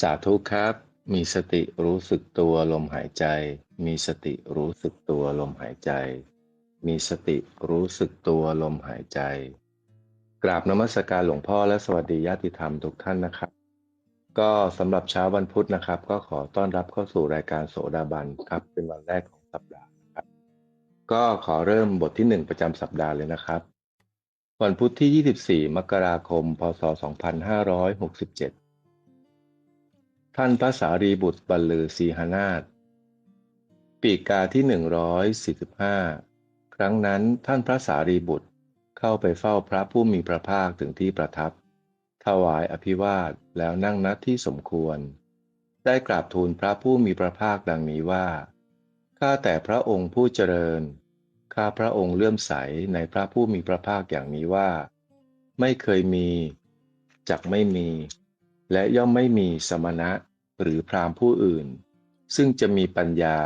สาธุครับ มีสติรู้สึกตัวลมหายใจ มีสติรู้สึกตัวลมหายใจ มีสติรู้สึกตัวลมหายใจ กราบนมัสการหลวงพ่อและสวัสดีญาติธรรมทุกท่านนะครับ ก็สำหรับเช้าวันพุธนะครับ ก็ขอต้อนรับเข้าสู่รายการโสดาบันครับ เป็นวันแรกของสัปดาห์นะครับ ก็ขอเริ่มบทที่หนึ่งประจำสัปดาห์เลยนะครับ วันพุธที่ 24 มกราคม พศ 2567 ท่านพระสารีบุตรบรรลือสีหนาถปีกาที่ 145 ครั้งนั้นท่านพระสารีบุตรเข้าไปเฝ้าพระผู้มีพระภาคถึงที่ประทับ ถวายอภิวาทแล้วนั่งณที่สมควร ได้กราบทูลพระผู้มีพระภาคดังนี้ว่า ข้าแต่พระองค์ผู้เจริญ ข้าพระองค์เลื่อมใสในพระผู้มีพระภาคอย่างนี้ว่า ไม่เคยมี จักไม่มี และย่อมไม่มีสมณะ หรือพรามผู้อื่น ซึ่งจะมีปัญญา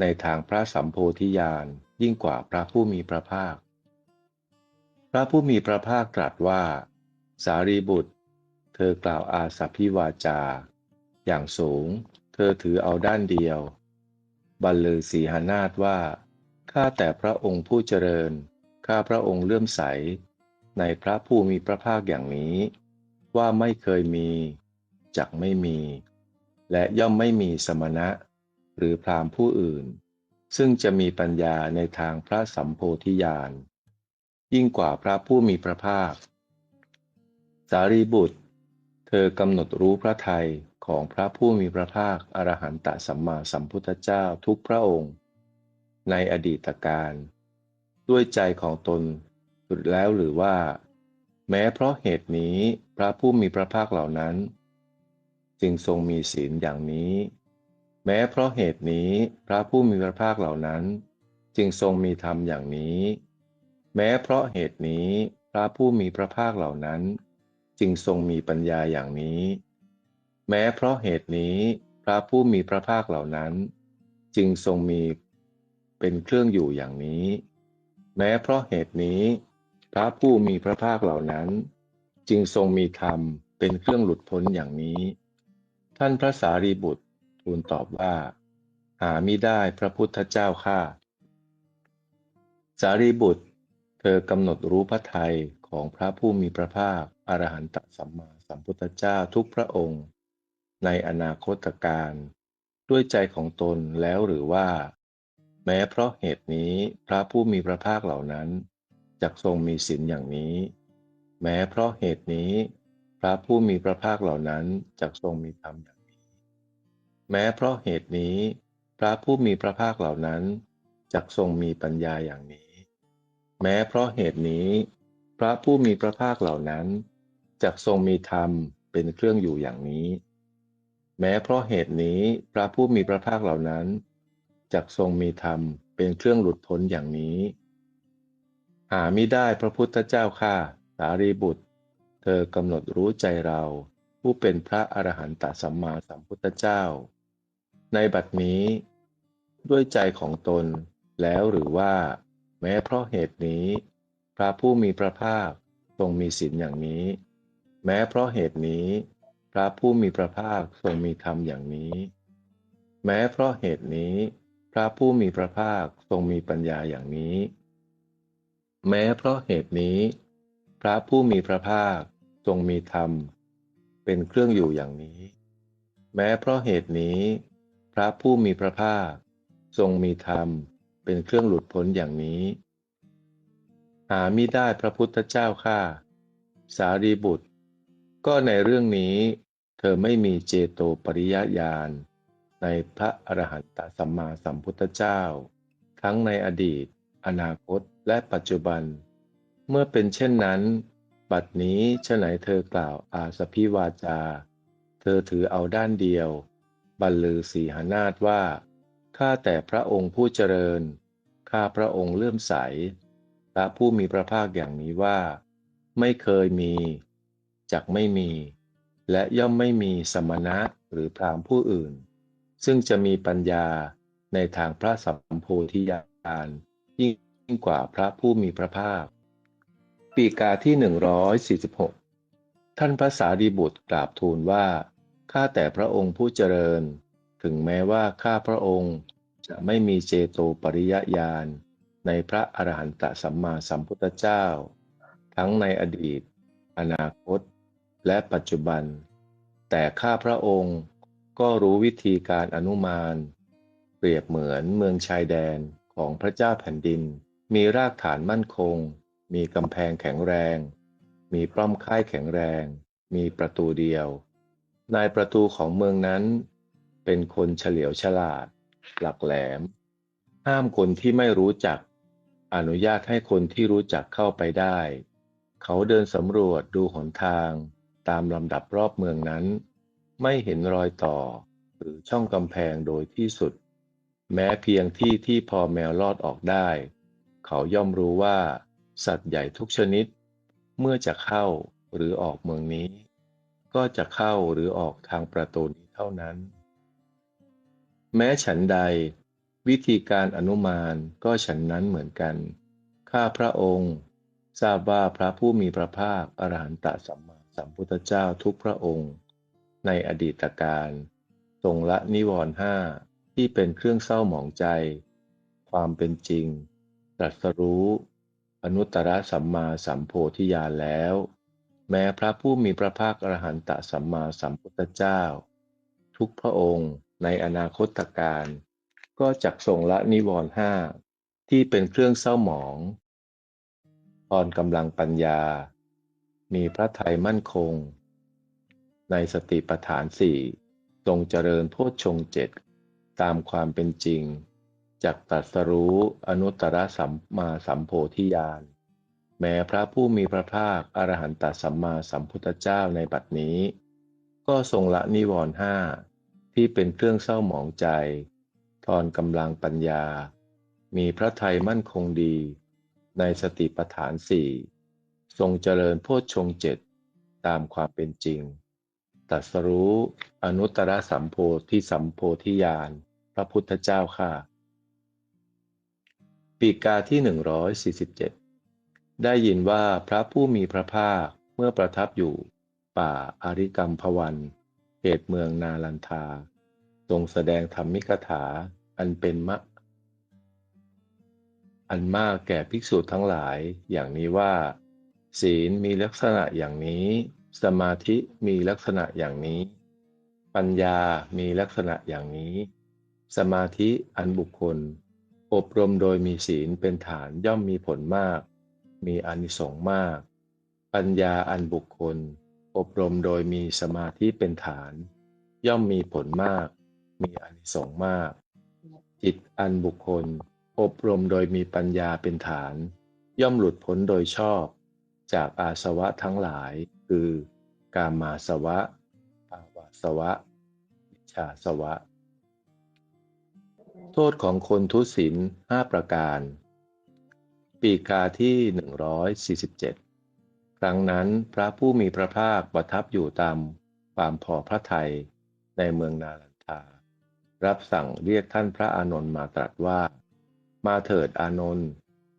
ในทางพระสัมโพธิญาณยิ่งกว่าพระผู้มีพระภาค พระผู้มีพระภาคตรัสว่า สารีบุตร เธอกล่าวอาสัพพิวาจา อย่างสูง เธอถือเอาด้านเดียว บรรลือสีหานาฏว่า ข้าแต่พระองค์ผู้เจริญ ข้าพระองค์เลื่อมใส ในพระผู้มีพระภาคอย่างนี้ ว่าไม่เคยมี จักไม่มี และย่อมไม่มีสมณะ หรือพรามผู้อื่น ซึ่งจะมีปัญญาในทางพระสัมโพธิญาณ ยิ่งกว่าพระผู้มีพระภาค สารีบุตร เธอกำหนดรู้พระทัยของพระผู้มีพระภาคอรหันตสัมมาสัมพุทธเจ้าทุกพระองค์ ในอดีตการ ด้วยใจของตนสุดแล้วหรือว่า แม้เพราะเหตุนี้พระผู้มีพระภาคเหล่านั้น จึงทรงมีศีลอย่างนี้ แม้เพราะเหตุนี้พระผู้มีพระภาคเหล่านั้น จึงทรงมีธรรมอย่างนี้ แม้เพราะเหตุนี้พระผู้มีพระภาคเหล่านั้น จึงทรงมีปัญญาอย่างนี้ แม้เพราะเหตุนี้พระผู้มีพระภาคเหล่านั้น จึงทรงมีเป็นเครื่องอยู่อย่างนี้ แม้เพราะเหตุนี้ พระผู้มีพระภาคเหล่านั้น จึงทรงมีธรรมเป็นเครื่องหลุดพ้นอย่างนี้ ท่านพระสารีบุตรทูลตอบว่า หามิได้พระพุทธเจ้าข้าสารีบุตร เธอกำหนดรู้พระทัยของพระผู้มีพระภาคอรหันตสัมมาสัมพุทธเจ้าทุกพระองค์ ในอนาคตการด้วยใจของตนแล้วหรือว่า แม้เพราะเหตุนี้พระผู้มีพระภาคเหล่านั้นจักทรงมีศีลอย่างนี้ แม้เพราะเหตุนี้ พระผู้มีพระภาคเหล่านั้นจักทรงมีธรรมอย่าง แม้เพราะเหตุนี้ พระผู้มีพระภาคเหล่านั้นจักทรงมีปัญญาอย่างนี้ แม้เพราะเหตุนี้ พระผู้มีพระภาคเหล่านั้นจักทรงมีธรรมเป็นเครื่องอยู่อย่างนี้ แม้เพราะเหตุนี้พระผู้มีพระภาคเหล่านั้นจักทรงมีธรรมเป็นเครื่องหลุดพ้นอย่างนี้ หาไม่ได้พระพุทธเจ้าข้าสารีบุตร เธอกำหนดรู้ใจเรา ผู้เป็นพระอรหันตสัมมาสัมพุทธเจ้า ในบัดนี้ ด้วยใจของตนแล้วหรือว่า แม้เพราะเหตุนี้ พระผู้มีพระภาคทรงมีศีลอย่างนี้ แม้เพราะเหตุนี้ พระผู้มีพระภาคทรงมีธรรมอย่างนี้ แม้เพราะเหตุนี้ พระผู้มีพระภาคทรงมีปัญญาอย่างนี้ แม้เพราะเหตุนี้ พระผู้มีพระภาคทรงมีธรรม เป็นเครื่องอยู่อย่างนี้ แม้เพราะเหตุนี้ พระผู้มีพระภาค ทรงมีธรรมเป็นเครื่องหลุดพ้นอย่างนี้ หามิได้พระพุทธเจ้าข้าสารีบุตร ก็ในเรื่องนี้ เธอไม่มีเจโตปริยญาณในพระอรหันตสัมมาสัมพุทธเจ้า ทั้งในอดีต อนาคตและปัจจุบัน เมื่อเป็นเช่นนั้น บัดนี้ฉไหนเธอกล่าวอาสพิวาจา เธอถือเอาด้านเดียว บรรลือสีหนาฏว่า ข้าแต่พระองค์ผู้เจริญ ข้าพระองค์เลื่อมใส พระผู้มีพระภาคอย่างนี้ว่า ไม่เคยมีจักไม่มี และย่อมไม่มีสมณะหรือพรามผู้อื่น ซึ่งจะมีปัญญาในทางพระสัมโพธิญาณยิ่งกว่าพระผู้มีพระภาค ปีกาที่ 146 ท่านพระสารีบุตรกราบทูลว่า ข้าแต่พระองค์ผู้เจริญ ถึงแม้ว่าข้าพระองค์จะไม่มีเจโตปริยญาณในพระอรหันตสัมมาสัมพุทธเจ้า ทั้งในอดีต อนาคต และปัจจุบัน แต่ข้าพระองค์ก็รู้วิธีการอนุมาน เปรียบเหมือนเมืองชายแดนของพระเจ้าแผ่นดิน มีรากฐานมั่นคง มีกำแพงแข็งแรง มีป้อมค่ายแข็งแรง มีประตูเดียว นายประตูของเมืองนั้น เป็นคนเฉลียวฉลาด หลักแหลม ห้ามคนที่ไม่รู้จัก อนุญาตให้คนที่รู้จักเข้าไปได้ เขาเดินสำรวจดูหนทาง ตามลำดับรอบเมืองนั้น ไม่เห็นรอยต่อ หรือช่องกำแพงโดยที่สุด แม้เพียงที่ที่พอแมวลอดออกได้ เขาย่อมรู้ว่า สัตว์ใหญ่ทุกชนิด เมื่อจะเข้าหรือออกเมืองนี้ ก็จะเข้าหรือออกทางประตูนี้เท่านั้น แม้ฉันใด วิธีการอนุมานก็ฉันนั้นเหมือนกัน ข้าพระองค์ ทราบว่าพระผู้มีพระภาคอรหันตสัมมาสัมพุทธเจ้าทุกพระองค์ ในอดีตการทรงละนิวรณ์ห้าที่เป็นเครื่องเศร้าหมองใจ ความเป็นจริง ตรัสรู้ อนุตตรสัมมาสัมโพธิญาณแล้ว แม้พระผู้มีพระภาคอรหันตสัมมาสัมพุทธเจ้า ทุกพระองค์ในอนาคตการ ก็จักทรงละนิวรณ์ห้าที่เป็นเครื่องเศร้าหมองพรกำลังปัญญา มีพระไทยมั่นคง ในสติปัฏฐานสี่ทรงเจริญโพชฌงเจ็ดตามความเป็นจริงจากตรัสรู้อนุตตรสัมมาสัมโพธิญาณ แม้พระผู้มีพระภาคอรหันตสัมมาสัมพุทธเจ้าในบัดนี้ ก็ทรงละนิวรณ์ห้าที่เป็นเครื่องเศร้าหมองใจ ทอนกำลังปัญญา มีพระไทยมั่นคงดี ในสติปัฏฐานสี่ทรงเจริญโพชฌงเจ็ดตามความเป็นจริงตัสรู้อนุตตรสัมโพธิสัมโพธิญาณพระพุทธเจ้าค่ะ ปีกาที่ 147 ได้ยินว่าพระผู้มีพระภาคเมื่อประทับอยู่ ป่าอาริกรรมพวันเขตเมืองนาลันทา ทรงแสดงธรรมิกถาอันเป็นมะ อันมากแก่ภิกษุทั้งหลายอย่างนี้ว่า ศีลมีลักษณะอย่างนี้ สมาธิมีลักษณะอย่างนี้ ปัญญามีลักษณะอย่างนี้ สมาธิอันบุคคล อบรมโดยมีศีลเป็นฐานย่อมมีผลมาก มีอานิสงส์มาก ปัญญาอันบุคคล อบรมโดยมีสมาธิเป็นฐาน ย่อมมีผลมาก มีอานิสงส์มาก จิตอันบุคคล อบรมโดยมีปัญญาเป็นฐาน ย่อมหลุดพ้นโดยชอบ จากอาสวะทั้งหลาย คือกามาสวะภาวาสวะวิชาสวะ โทษของคนทุศีลห้าประการ ปีกาที่ 147 ครั้งนั้นพระผู้มีพระภาคประทับอยู่ตามความพอพระทัยในเมืองนาลันทา รับสั่งเรียกท่านพระอานนท์มาตรัสว่า มาเถิดอานนท์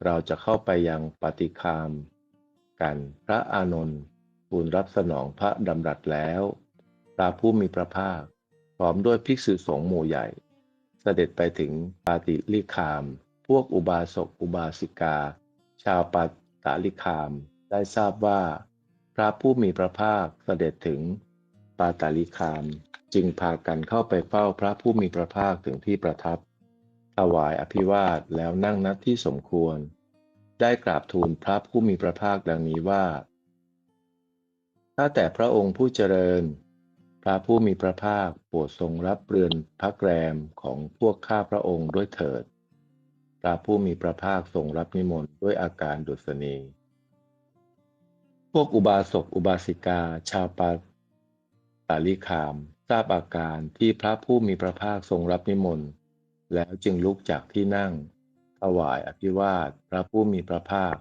เราจะเข้าไปยังปฏิคาม กันพระอานนท์ทูลรับสนองพระดำรัสแล้ว พระผู้มีพระภาค พร้อมด้วยภิกษุสงฆ์หมู่ใหญ่ เสด็จไปถึงปาติลิคาม พวกอุบาสกอุบาสิกา ชาวปาตาลิคามได้ทราบว่า พระผู้มีพระภาคเสด็จถึงปาตาลิคามจึงพากันเข้าไปเฝ้าพระผู้มีพระภาคถึงที่ประทับ ถวายอภิวาทแล้วนั่งนัดที่สมควร ได้กราบทูลพระผู้มีพระภาคดังนี้ว่าถ้าแต่พระองค์ผู้เจริญ พระผู้มีพระภาคโปรดทรงรับเรือนพักแรมของพวกข้าพระองค์ด้วยเถิด พระผู้มีพระภาคทรงรับนิมนต์ด้วยอาการดุษณี พวกอุบาสกอุบาสิกา ชาวปาตาลิคาม ทราบอาการที่พระผู้มีพระภาคทรงรับนิมนต์ แล้วจึงลุกจากที่นั่ง ถวายอภิวาทพระผู้มีพระภาค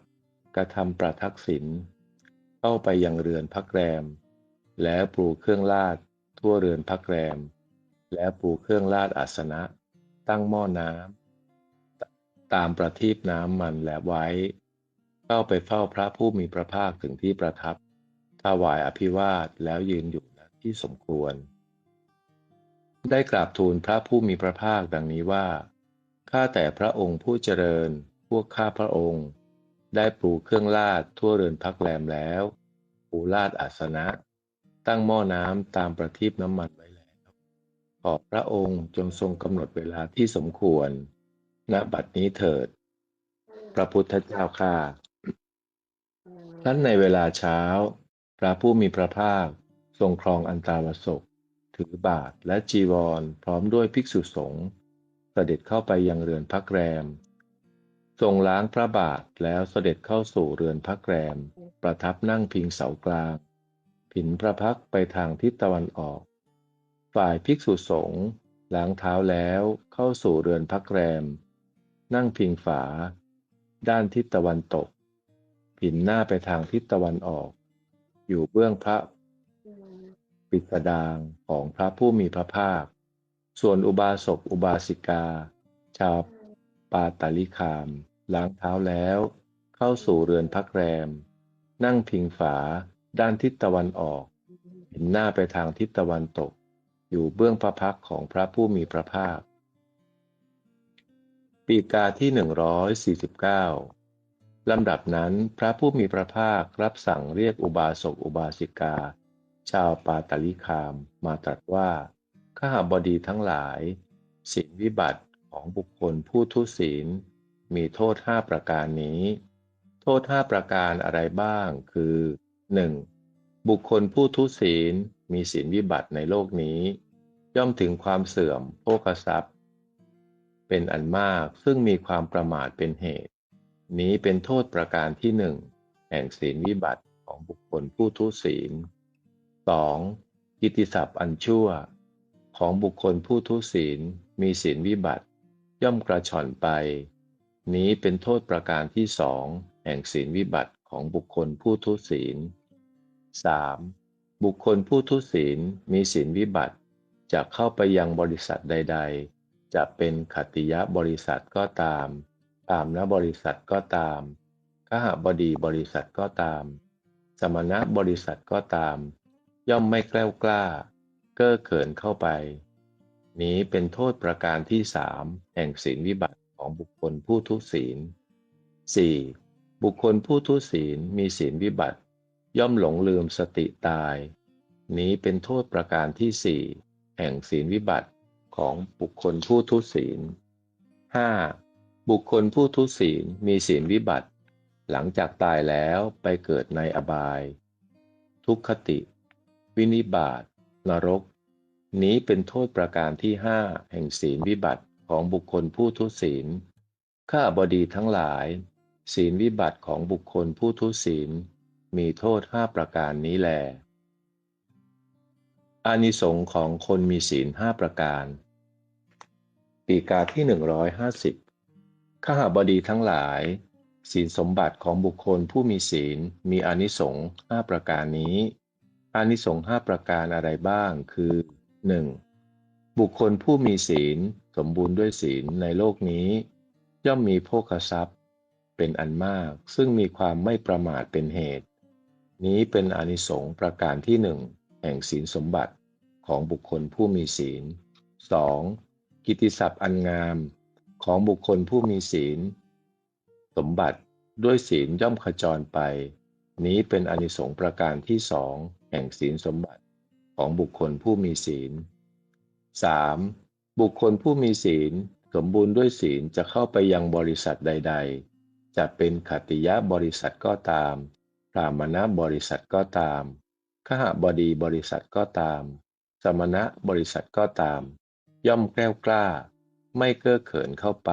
กระทำประทักษิณเข้าไปยังเรือนพักแรม แล้วปลูเครื่องลาดทั่วเรือนพักแรม แล้วปลูเครื่องลาดอาสนะ ตั้งหม้อน้ำ ตามประทีปน้ำมันและไว้ เข้าไปเฝ้าพระผู้มีพระภาคถึงที่ประทับถวายอภิวาทแล้วยืนอยู่ณที่สมควร ได้กราบทูลพระผู้มีพระภาคดังนี้ว่า ข้าแต่พระองค์ผู้เจริญ พวกข้าพระองค์ ได้ปลูกเครื่องลาดทั่วเรือนพักแรมแล้ว ปูลาดอาสนะ ตั้งหม้อน้ำตามประทีปน้ำมันไว้แล้ว ขอพระองค์จงทรงกำหนดเวลาที่สมควร ณบัดนี้เถิด พระพุทธเจ้าข้าท่านในเวลาเช้า พระผู้มีพระภาค ทรงครองอันตาวสกถือบาทและจีวรพร้อมด้วยภิกษุสงฆ์เสด็จเข้าไปยังเรือนพักแรม ทรงล้างพระบาทแล้วเสด็จเข้าสู่เรือนพักแรม ประทับนั่งพิงเสากลาง ผินพระพักไปทางทิศตะวันออก ฝ่ายภิกษุสงฆ์ล้างเท้าแล้วเข้าสู่เรือนพักแรม นั่งพิงฝา ด้านทิศตะวันตก ผินหน้าไปทางทิศตะวันออก อยู่เบื้องพระปิดดางของพระผู้มีพระภาค ส่วนอุบาสกอุบาสิกา ชาวปาตาลิคาม ล้างเท้าแล้ว เข้าสู่เรือนพักแรม นั่งพิงฝา ด้านทิศตะวันออก เห็นหน้าไปทางทิศตะวันตก อยู่เบื้องพระพักของพระผู้มีพระภาค ปีกาที่ 149 ลำดับนั้นพระผู้มีพระภาครับสั่งเรียกอุบาสกอุบาสิกา ชาวปาตาลิคามมาตรัสว่า ข้าบดีทั้งหลายศีลวิบัติของบุคคลผู้ทุศีล มีโทษห้าประการนี้ โทษห้าประการอะไรบ้างคือ 1. บุคคลผู้ทุศีลมีศีลวิบัติในโลกนี้ ย่อมถึงความเสื่อมโภคทรัพย์ เป็นอันมากซึ่งมีความประมาทเป็นเหตุ นี้เป็นโทษประการที่หนึ่งแห่งศีลวิบัติของบุคคลผู้ทุศีล 2. กิติศัพท์อันชั่ว ของบุคคลผู้ทุศีลมีศีลวิบัติ ย่อมกระชอนไป นี้เป็นโทษประการที่สองแห่งศีลวิบัติของบุคคลผู้ทุศีล 3. บุคคลผู้ทุศีลมีศีลวิบัติจะเข้าไปยังบริษัทใดๆ จะเป็นขตติยะบริษัทก็ตามตามนบริษัทก็ตามขหบดีบริษัทก็ตาม สมณะบริษัทก็ตาม ย่อมไม่แกล้วกล้า เก้อเขินเข้าไป นี้เป็นโทษประการที่สามแห่งศีลวิบัติของบุคคลผู้ทุศีล 4. บุคคลผู้ทุศีลมีศีลวิบัติ ย่อมหลงลืมสติตาย นี้เป็นโทษประการที่สี่แห่งศีลวิบัติ ของบุคคลผู้ทุศีล 5. บุคคลผู้ทุศีลมีศีลวิบัติ หลังจากตายแล้วไปเกิดในอบาย ทุกขติ วินิบาตนรก นี้เป็นโทษประการที่ห้าแห่งศีลวิบัติของบุคคลผู้ทุศีล ข้าบดีทั้งหลาย ศีลวิบัติของบุคคลผู้ทุศีล มีโทษห้าประการนี้แล อานิสงส์ของคนมีศีลห้าประการ ปีกาที่หนึ่งร้อยห้าสิบข้าบดีทั้งหลาย ศีลสมบัติของบุคคลผู้มีศีลมีอานิสงส์ห้าประการนี้อานิสงส์ห้าประการอะไรบ้าง คือ 1. บุคคลผู้มีศีลสมบูรณ์ด้วยศีลในโลกนี้ ย่อมมีโภคทรัพย์ เป็นอันมากซึ่งมีความไม่ประมาทเป็นเหตุ นี้เป็นอานิสงส์ประการที่หนึ่ง แห่งศีลสมบัติของบุคคลผู้มีศีล 2. กิติศัพท์อันงามของบุคคลผู้มีศีล สมบัติด้วยศีลย่อมขจรไป นี้เป็นอนิสงส์ประการที่สองแห่งศีลสมบัติของบุคคลผู้มีศีล 3. บุคคลผู้มีศีลสมบูรณ์ด้วยศีลจะเข้าไปยังบริษัทใด ๆ จะเป็นขติยะบริษัทก็ตามพรามณะบริษัทก็ตาม ขหบดีบริษัทก็ตาม สมณะบริษัทก็ตาม ย่อมแกล้วกล้า ไม่เก้อเขินเข้าไป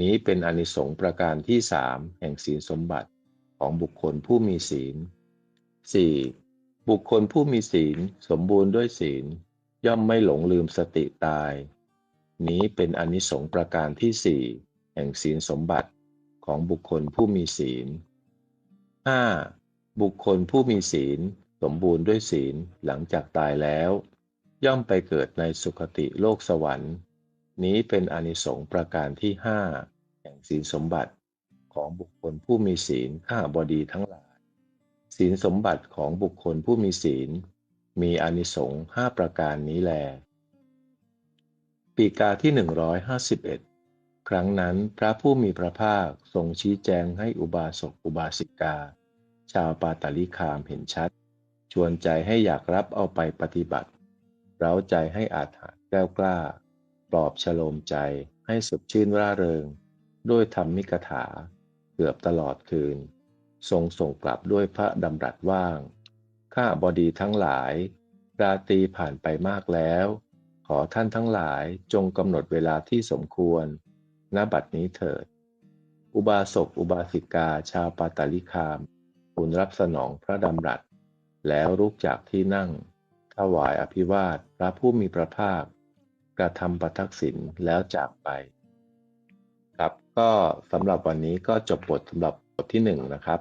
นี้เป็นอนิสงส์ประการที่สามแห่งศีลสมบัติของบุคคลผู้มีศีล 4. บุคคลผู้มีศีลสมบูรณ์ด้วยศีล ย่อมไม่หลงลืมสติตาย นี้เป็นอนิสงส์ประการที่สี่แห่งศีลสมบัติของบุคคลผู้มีศีล 5. บุคคลผู้มีศีล สมบูรณ์ด้วยศีลหลังจากตายแล้ว ย่อมไปเกิดในสุคติโลกสวรรค์ นี้เป็นอนิสงส์ประการที่ห้าแห่งศีลสมบัติของบุคคลผู้มีศีลข้าบดีทั้งหลาย ศีลสมบัติของบุคคลผู้มีศีล มีอนิสงส์ห้าประการนี้แล ปีกาที่ 151 ครั้งนั้นพระผู้มีพระภาคทรงชี้แจงให้อุบาสกอุบาสิกา ชาวปาตาลิคามเห็นชัด ชวนใจให้อยากรับเอาไปปฏิบัติ เร้าใจให้อาถรรพ์แก้วกล้า ปลอบฉโลมใจให้สดชื่นร่าเริง ด้วยธรรมมิกถา เกือบตลอดคืน ทรงส่งกลับด้วยพระดำรัสว่าง ข้าบดีทั้งหลาย ราตรีผ่านไปมากแล้ว ขอท่านทั้งหลายจงกำหนดเวลาที่สมควร ณ บัดนี้เถิด อุบาสกอุบาสิกาชาวปาตาลิคามทูลรับสนองพระดำรัส แล้วลุกจากที่นั่ง ถวายอภิวาทพระผู้มีพระภาค กระทำประทักษิณแล้วจากไป ครับก็สำหรับวันนี้ก็จบบทสำหรับบทที่หนึ่งนะครับ